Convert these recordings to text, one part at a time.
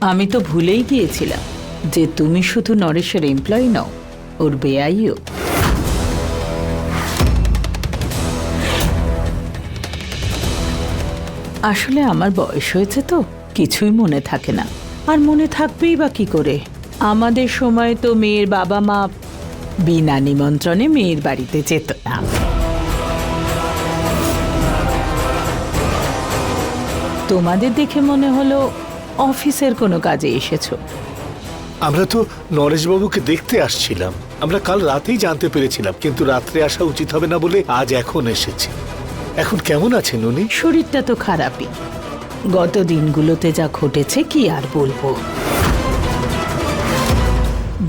আমি তো ভুলেই গিয়েছিলাম যে তুমি শুধু নরেশের এমপ্লয়ি নও, ওর বেআইও। আসলে আমার বয়স হয়েছে তো, কিছুই মনে থাকে না। আর মনে থাকবেই বা কি করে? আমাদের সময় তো মেয়ের বাবা মা বিনা নিমন্ত্রণে মেয়ের বাড়িতে যেত না। তোমাদের দেখে মনে হলো অফিসের কোনো কাজে এসেছ। আমরা তো নরেশবাবুকে দেখতে আসছিলাম। আমরা কাল রাতেই জানতে পেরেছিলাম কিন্তু রাত্রে আসা উচিত হবে না বলে আজ এখন এসেছি। এখন কেমন আছেন উনি? শরীরটা তো খারাপই। গত দিনগুলোতে যা ঘটেছে কি আর বলব?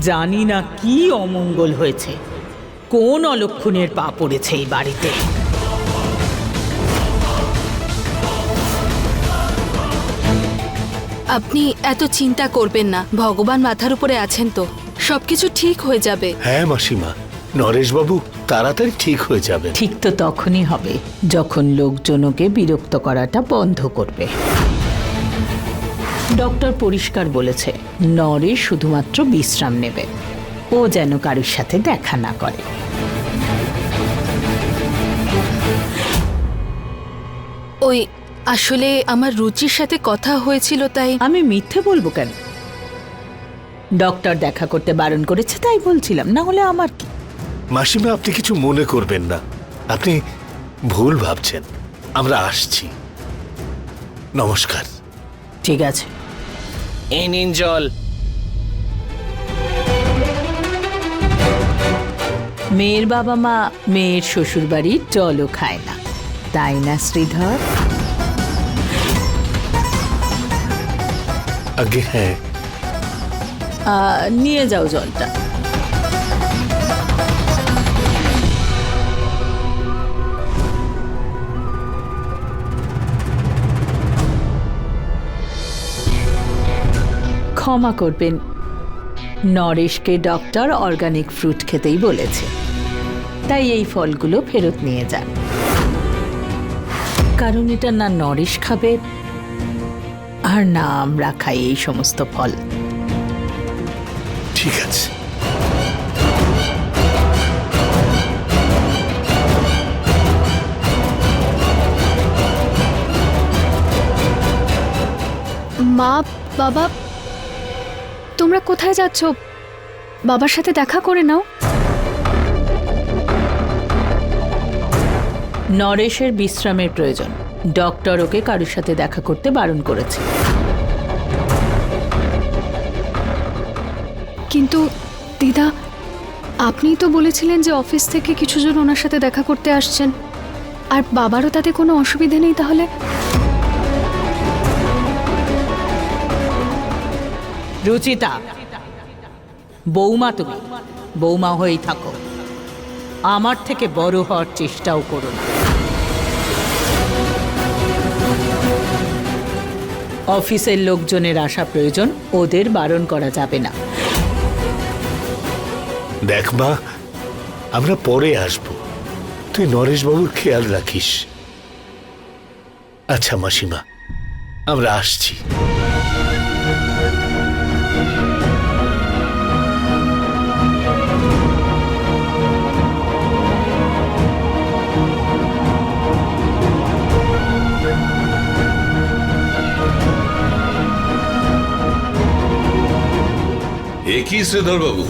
জানি না কি অমঙ্গল হয়েছে। কোন অলক্ষণের পা পড়েছে এই বাড়িতে? আপনি এত চিন্তা করবেন না ভগবান মাথার উপরে আছেন তো। সবকিছু ঠিক হয়ে যাবে। হ্যাঁ মাসিমা। নরেশবাবু তাড়াতাড়ি ঠিক হয়ে যাবে ঠিক তো তখনই হবে যখন লোকজনকে বিরক্ত করাটা বন্ধ করবে। ডক্টর পরিষ্কার বলেছে নরেশ শুধুমাত্র বিশ্রাম নেবে। ও যেন কারোর সাথে দেখা না করে। ওই আসলে আমার রুচির সাথে কথা হয়েছিল তাই আমি মিথ্যে বলব কেন? ডক্টর দেখা করতে বারণ করেছে তাই বলছিলাম না হলে আমার কি? মাসিমা আপনি কিছু মনে করবেন না। আপনি ভুল ভাবছেন। আমরা আসছি। নমস্কার। ঠিক আছে। এই নিন জল। মেয়ের বাবা মা মেয়ের শ্বশুর বাড়ির জলও খায় না। তাই না শ্রীধর? আগে হ্যাঁ। নিয়ে যাও জলটা। ক্ষমা করবেন, নরেশকে ডক্টর অর্গানিক ফ্রুট খেতেই বলেছে। তাই এই ফলগুলো ফেরত নিয়ে যান। কারণ এটা না নরেশ খাবে আর না আমরা খাই এই সমস্ত ফল। ঠিক আছে। মা বাবা তোমরা কোথায় যাচ্ছ? বাবার সাথে দেখা করে নাও। নরেশের বিশ্রামের প্রয়োজন। ডক্টর ওকে কারোর সাথে দেখা করতে বারণ করেছে। কিন্তু দিদা আপনি তো বলেছিলেন যে অফিস থেকে কিছুজন ওনার সাথে দেখা করতে আসছেন। আর বাবারও তাতে কোনো অসুবিধে নেই তাহলে? রুচিতা বৌমা তুমি বৌমা হয়েই থাকো। আমার থেকে বড় হওয়ার চেষ্টাও করো না। অফিসের লোকজনের আসা প্রয়োজন, ওদের বারণ করা যাবে না। দেখ মা, আমরা পরে আসব। তুই নরেশবাবুর খেয়াল রাখিস। আচ্ছা মাসিমা, আমরা আসছি। কি শ্রীধর বাবু?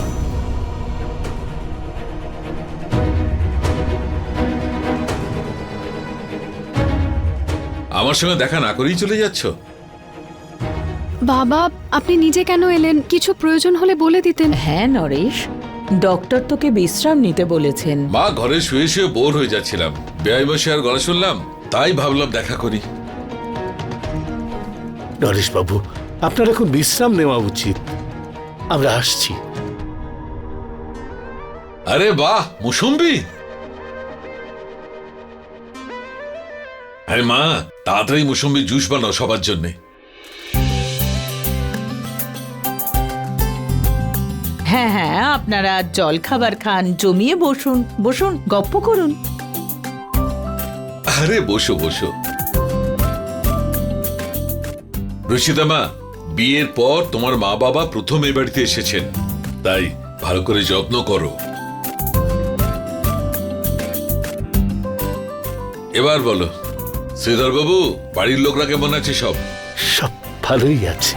আমার সঙ্গে দেখা না করেই চলে যাচ্ছ? বাবা আপনি নিজে কেন এলেন? কিছু প্রয়োজন হলে বলে দিতেন। হ্যাঁ নরেশ। ডক্টর তোকে বিশ্রাম নিতে বলেছেন। মা ঘরে শুয়ে শুয়ে বোর হয়ে যাচ্ছিলাম। বেআই বসে আর গলা শুনলাম তাই ভাবলাম দেখা করি। নরেশ বাবু আপনার এখন বিশ্রাম নেওয়া উচিত। আমরা আসছি। আরে বাহ মুসম্বি! আরে মা তাড়াতাড়ি মুসম্বি জুস বানাও সবার জন্যে। হ্যাঁ হ্যাঁ আপনারা জল খাবার খান জমিয়ে বসুন বসুন গপ্প করুন। আরে বসো বসো। রশিদা মা বিয়ের পর তোমার মা বাবা প্রথম এ বাড়িতে এসেছেন। তাই ভালো করে যত্ন করো। এবার বলো শ্রীধর বাবু বাড়ির লোকরা কেমন আছে সব? সব ভালোই আছে।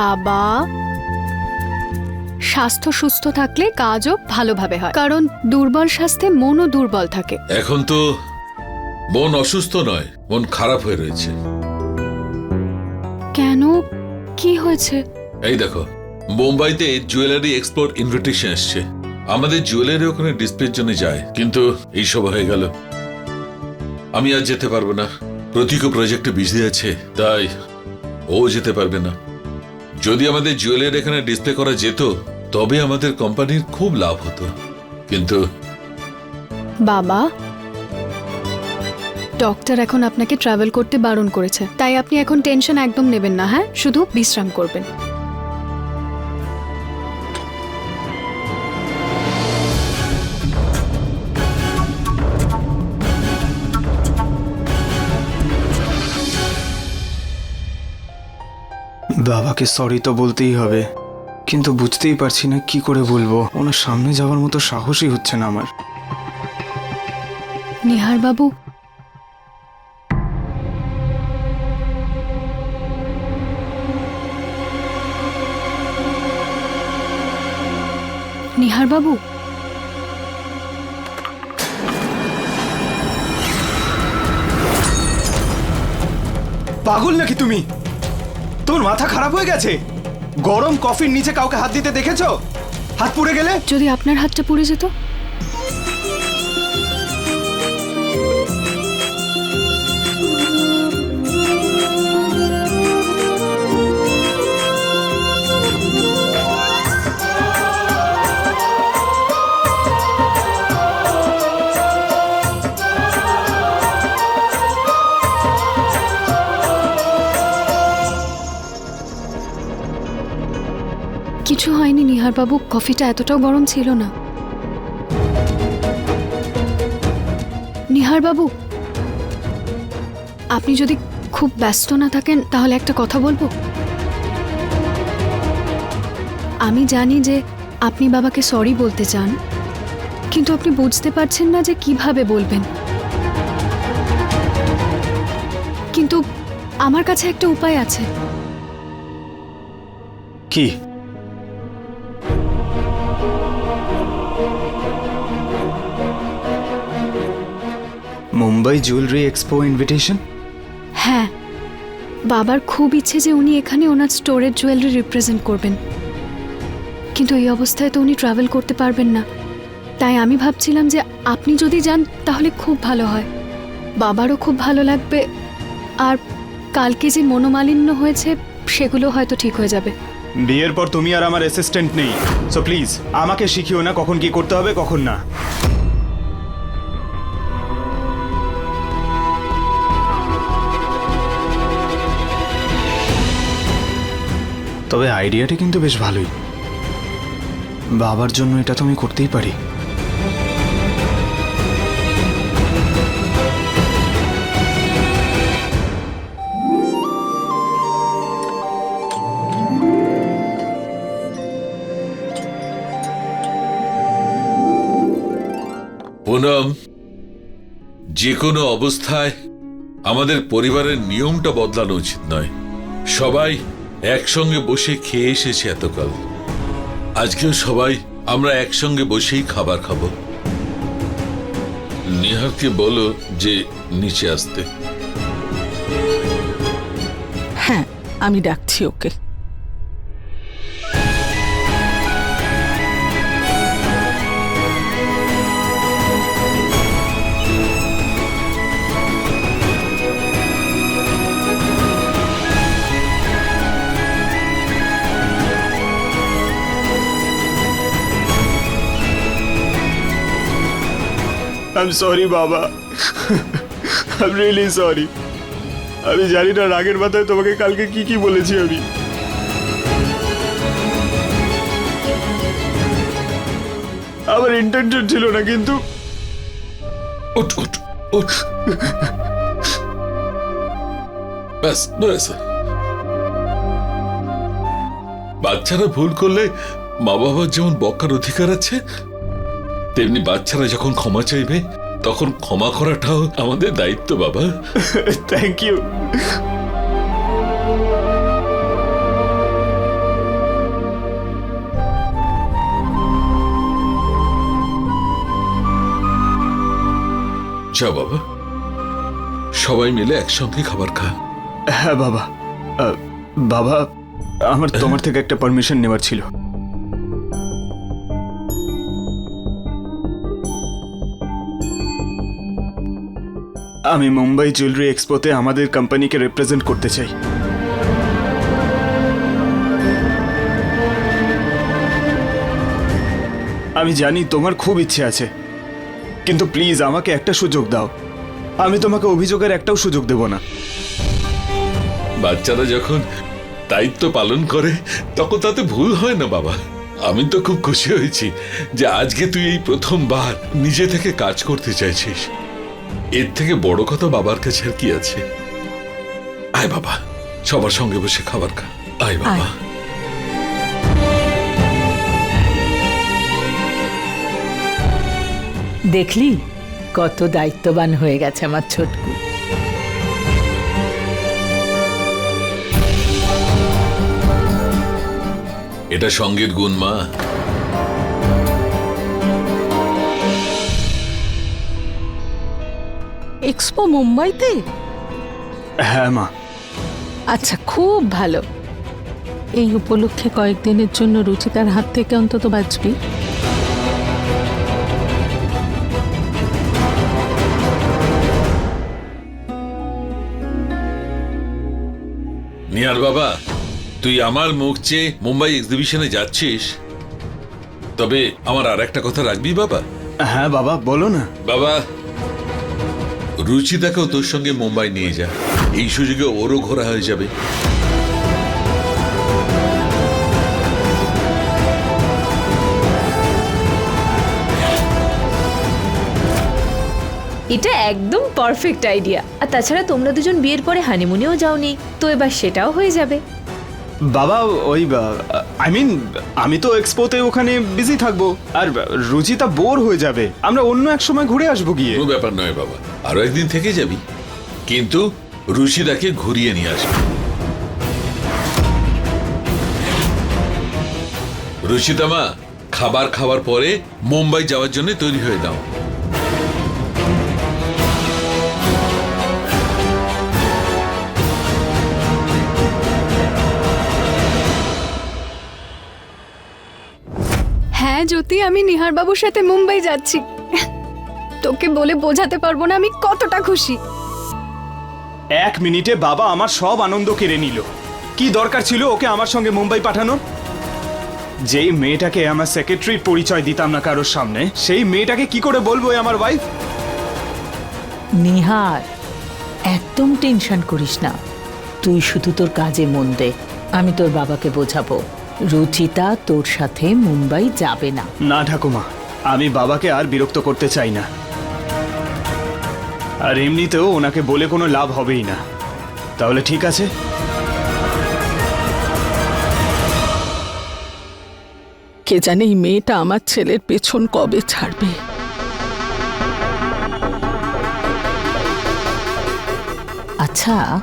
বাবা। স্বাস্থ্য সুস্থ থাকলে কাজও ভালোভাবে হয়। কারণ দুর্বল স্বাস্থ্যে মনও দুর্বল থাকে। এখন তো মন অসুস্থ নয় মন খারাপ হয়ে রয়েছে। কেন? কি হয়েছে? এই দেখো মুম্বাইতে জুয়েলারি এক্সপোর্ট ইনভিটেশন এসছে। আমাদের জুয়েলারি ওখানে ডিসপ্লের জন্য যায় কিন্তু এইসব হয়ে গেল। আমি আর যেতে পারব না। প্রতীক প্রজেক্টে বিজি আছে তাই ও যেতে পারবে না। যদি আমাদের জুয়েলের এখানে ডিসপ্লে করা যেত, তবে আমাদের কোম্পানির খুব লাভ হতো। কিন্তু বাবা ডক্টর এখন আপনাকে ট্রাভেল করতে বারণ করেছে। তাই আপনি এখন টেনশন একদম নেবেন না হ্যাঁ? শুধু বিশ্রাম করবেন। বাবাকে সরি তো বলতেই হবে। কিন্তু বুঝতেই পারছি না কি করে বলব। ওনার সামনে যাওয়ার মতো সাহসই হচ্ছে না আমার। নিহার বাবু। নিহার বাবু। পাগল নাকি তুমি? তোর মাথা খারাপ হয়ে গেছে? গরম কফির নিচে কাউকে হাত দিতে দেখেছ? হাত পুড়ে গেলে? যদি আপনার হাতটা পুড়ে যেত বাবু, কফিটা এতটাও গরম ছিল না। নিহার বাবু, আপনি যদি খুব ব্যস্ত না থাকেন, তাহলে একটা কথা বলব? আমি জানি যে আপনি বাবাকে সরি বলতে চান, কিন্তু আপনি বুঝতে পারছেন না যে কীভাবে বলবেন। কিন্তু আমার কাছে একটা উপায় আছে। কি? মুম্বাই জুয়েলারি এক্সপো ইনভিটেশন হ্যাঁ। বাবার খুব ইচ্ছে যে উনি এখানে ওনার স্টোরের জুয়েলারি রিপ্রেজেন্ট করবেন। কিন্তু এই অবস্থায় তো উনি ট্রাভেল করতে পারবেন না। তাই আমি ভাবছিলাম যে আপনি যদি যান তাহলে খুব ভালো হয়। বাবারও খুব ভালো লাগবে। আর কালকে যে মনোমালিন্য হয়েছে সেগুলো হয়তো ঠিক হয়ে যাবে। বিয়ের পর তুমি আর আমার অ্যাসিস্ট্যান্ট নেই। সো প্লিজ আমাকে শিখিও না কখন কি করতে হবে কখন না। তবে আইডিয়াটা কিন্তু বেশ ভালোই। বাবার জন্য এটা তো আমি করতেই পারি। পুনম যে কোনো অবস্থায় আমাদের পরিবারের নিয়মটা বদলানো উচিত নয়। সবাই একসঙ্গে বসে খেয়ে এসেছি এতকাল। আজকেও সবাই আমরা একসঙ্গে বসেই খাবার খাব। নিহারকে বলো যে নিচে আসতে। হ্যাঁ আমি ডাকছি ওকে। আই সরি বাবা। আই এম রিয়েলি সরি আমি জানি না রাগের মাথায় তোমাকে কালকে কি কি বলেছি আমি। আমার ইন্টেনশন ছিল না, কিন্তু উঠ উঠ উঠ। ব্যাস নয়েছে বাচ্চারা ভুল করলে মা বাবার যেমন বকার অধিকার আছে তেমনি বাচ্চারা যখন ক্ষমা চাইবে তখন ক্ষমা করাটাও আমাদের দায়িত্ব বাবা। থ্যাংক ইউ যা বাবা। সবাই মিলে একসঙ্গে খাবার খা। হ্যাঁ বাবা। বাবা আমার তোমার থেকে একটা পারমিশন নেওয়ার ছিল। আমি মুম্বাই জুয়েলারি এক্সপোতে আমাদের কোম্পানিকে রিপ্রেজেন্ট করতে চাই। আমি জানি তোমার খুব ইচ্ছে আছে, কিন্তু প্লিজ আমাকে একটা সুযোগ দাও। আমি তোমাকে অভিযোগের একটাও সুযোগ দেব না। বাচ্চারা যখন দায়িত্ব পালন করে, তখন তাতে ভুল হয় না বাবা। আমি তো খুব খুশি হয়েছি যে আজকে তুই এই প্রথমবার নিজে থেকে কাজ করতে চাইছিস। এর থেকে বড় কথা বাবার কাছে আর কি আছে? আয় বাবা সবার সঙ্গে বসে খাবার খা। আয় বাবা। দেখলি? কত দায়িত্ববান হয়ে গেছে আমার ছোটকু। এটা সংগীত গুণ মা। এক্সপো মুম্বাইতে? হ্যাঁ মা। আচ্ছা খুব ভালো। এই উপলক্ষে কয়েকদিনের জন্য রুচিতার হাত থেকে অন্তত বাঁচবি। নিয়ার বাবা তুই আমার মুখ চেয়ে মুম্বাই এক্সিবিশনে যাচ্ছিস? তবে আমার আর একটা কথা রাখবি বাবা? হ্যাঁ বাবা বলো না। বাবা রুচিতাকেও তোর সঙ্গে মুম্বাই নিয়ে যা। এই সুযোগে ওরও ঘোরা হয়ে যাবে। এটা একদম পারফেক্ট আইডিয়া আর তাছাড়া তোমরা দুজন বিয়ের পরে হানিমুনেও যাওনি তো এবার সেটাও হয়ে যাবে। বাবা ওই আই মিন আমি তো এক্সপোতে ওখানে বিজি থাকব। আর রুচিতা বোর হয়ে যাবে। আমরা অন্য এক সময় ঘুরে আসব গিয়ে। কোনো ব্যাপার নয় বাবা। আরও একদিন থেকে যাবি। কিন্তু রুচিতাকে ঘুরিয়ে নিয়ে আসবি। রুচিতা মা খাবার খাওয়ার পরে মুম্বাই যাওয়ার জন্য তৈরি হয়ে দাও। হ্যাঁ জ্যোতি আমি নিহার বাবুর সাথে মুম্বাই যাচ্ছি। তোকে বলে বোঝাতে পারব না আমি কতটা খুশি। এক মিনিটে বাবা আমার সব আনন্দ কেড়ে নিল। কি দরকার ছিল ওকে আমার সঙ্গে মুম্বাই পাঠানোর? যেই মেয়েটাকে আমার সেক্রেটারির পরিচয় দিতাম না কারোর সামনে সেই মেয়েটাকে কি করে বলব আমার ওয়াইফ নিহার একদম টেনশন করিস না। তুই শুধু তোর কাজে মন দে আমি তোর বাবাকে বোঝাবো। রুচিতা তোর সাথে মুম্বাই যাবে না। না ঠাকুমা আমি বাবাকে আর বিরক্ত করতে চাই না। আর এমনিতেও ওনাকে বলে কোনো লাভ হবেই না। তাহলে ঠিক আছে? কে জানে এই মেয়েটা আমার ছেলের পেছন কবে ছাড়বে। আচ্ছা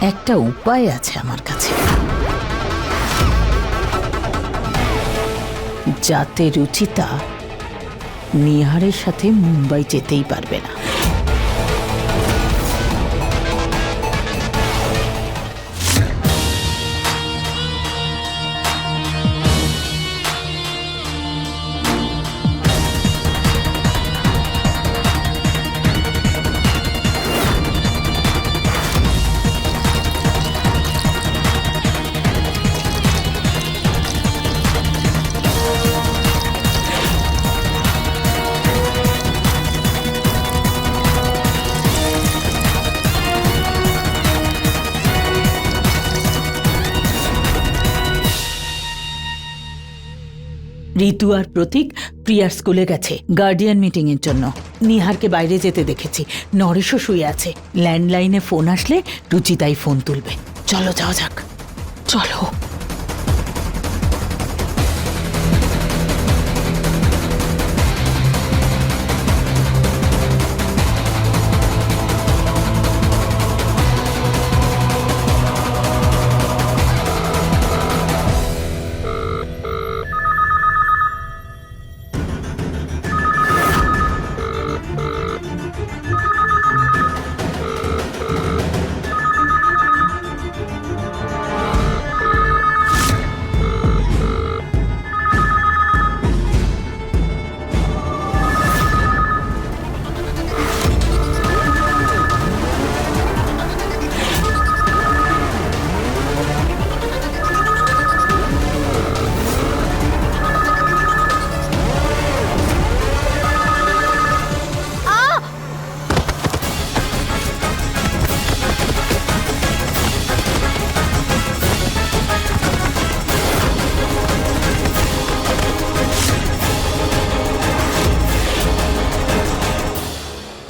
একটা উপায় আছে আমার কাছে। যাতে রুচিতা নিহারের সাথে মুম্বাই যেতেই পারবে না। ঋতু আর প্রতীক প্রিয়ার স্কুলে গেছে গার্ডিয়ান মিটিং এর জন্য। নিহারকে বাইরে যেতে দেখেছি। নরেশও শুয়ে আছে। ল্যান্ডলাইনে ফোন আসলে রুচিতাই ফোন তুলবে। চলো যাওয়া যাক। চলো।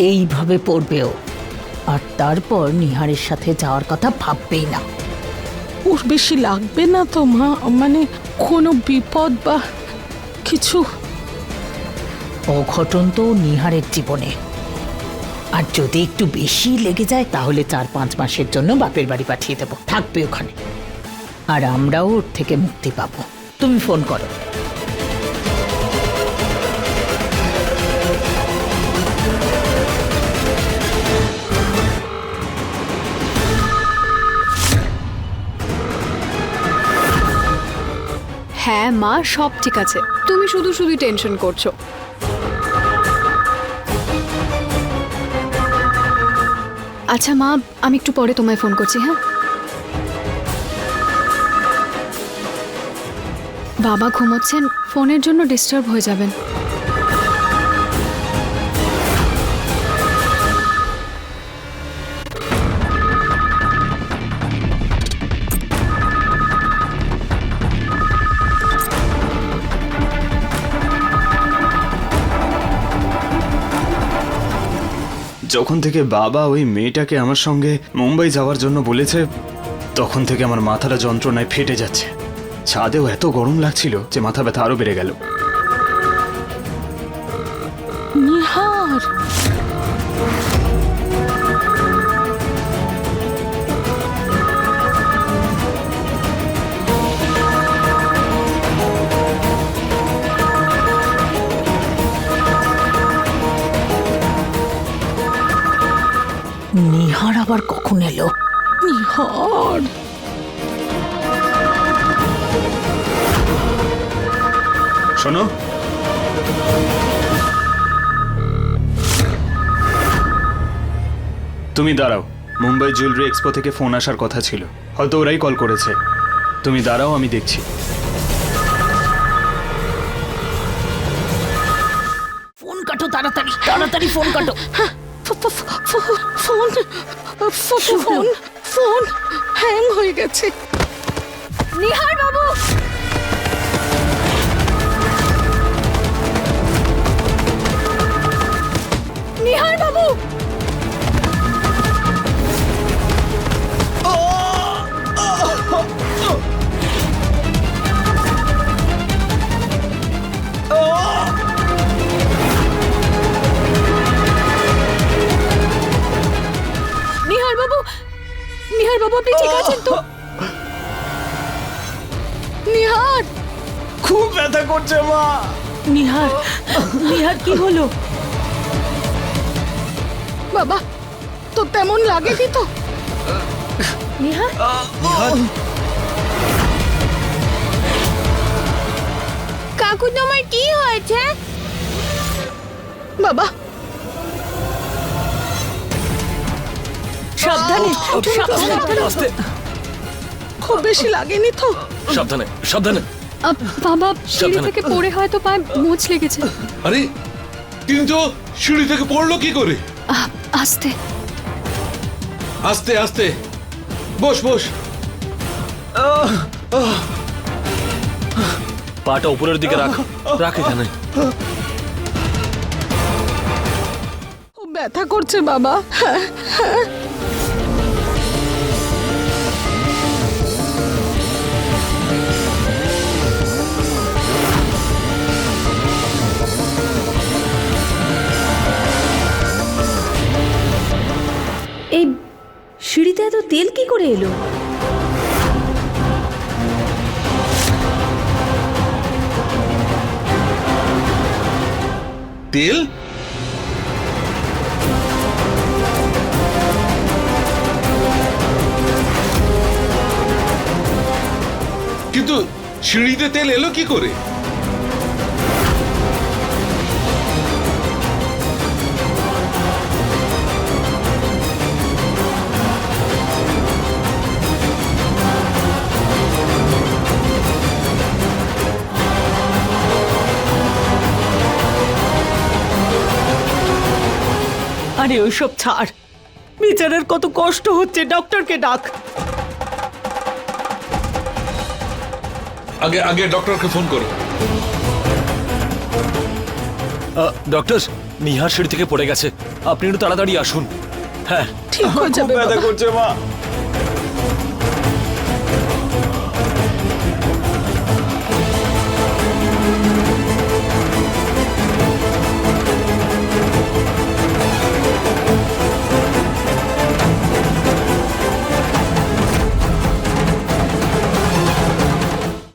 এইভাবে পড়বেও। আর তারপর নিহারের সাথে যাওয়ার কথা ভাববেই না। ওর বেশি লাগবে না তো মা। মানে কোনো বিপদ বা কিছু? অঘটন তো নিহারের জীবনে। আর যদি একটু বেশি লেগে যায় তাহলে চার পাঁচ মাসের জন্য বাপের বাড়ি পাঠিয়ে দেবো। থাকবে ওখানে। আর আমরাও ওর থেকে মুক্তি পাবো। তুমি ফোন করো। হ্যাঁ মা, সব ঠিক আছে। তুমি শুধু শুধু টেনশন করছ। আচ্ছা মা, আমি একটু পরে তোমায় ফোন করছি হ্যাঁ? বাবা ঘুমোচ্ছেন, ফোনের জন্য ডিস্টার্ব হয়ে যাবেন। যখন থেকে বাবা ওই মেয়েটাকে আমার সঙ্গে মুম্বাই যাওয়ার জন্য বলেছে, তখন থেকে আমার মাথাটা যন্ত্রণায় ফেটে যাচ্ছে। ছাদেও এত গরম লাগছিল যে মাথা ব্যথা আরও বেড়ে গেল। আবার কখন এলো? নিহার। শোনো। তুমি দাঁড়াও। মুম্বাই জুয়েলারি এক্সপো থেকে ফোন আসার কথা ছিল। হয়তো ওরাই কল করেছে। তুমি দাঁড়াও আমি দেখছি। ফোন কাটো তাড়াতাড়ি তাড়াতাড়ি ফোন কাটো। ফ- ফোন। ফোন ফোন হ্যাং হয়ে গেছে। নিহার বাবু! নিহার বাবু! করছে মা। নিহার নিহার কি হলো? বাবা তো তেমন লাগেনি তো? নিহার? কাকু তোমার কি হয়েছে? বাবা। সাবধানে সাবধানে। খুব বেশি লাগেনি তো? সাবধানে সাবধানে। বাবা সিঁড়ি সাবধানে। থেকে পড়ে হয়তো পায়ে মোচ লেগেছে। আরে কিন্তু সিঁড়ি থেকে পড়ল কি করে? আহ, আস্তে। আস্তে আস্তে। বস বস। পাটা উপরের দিকে রাখ। রাখ এখানে। খুব ব্যথা করছে বাবা। এই সিঁড়িতে এত তেল কি করে এলো? তেল? কিন্তু সিঁড়িতে তেল এলো কি করে? আরে ওইসব ছাড়। বিচারের কত কষ্ট হচ্ছে ডক্টরকে ডাক। আগে আগে ডক্টরকে ফোন করো। ডক্টর নিহার সিঁড়ি থেকে পড়ে গেছে। আপনি একটু তাড়াতাড়ি আসুন। হ্যাঁ। ঠিক হয়ে যাবে ব্যথা। করছে মা।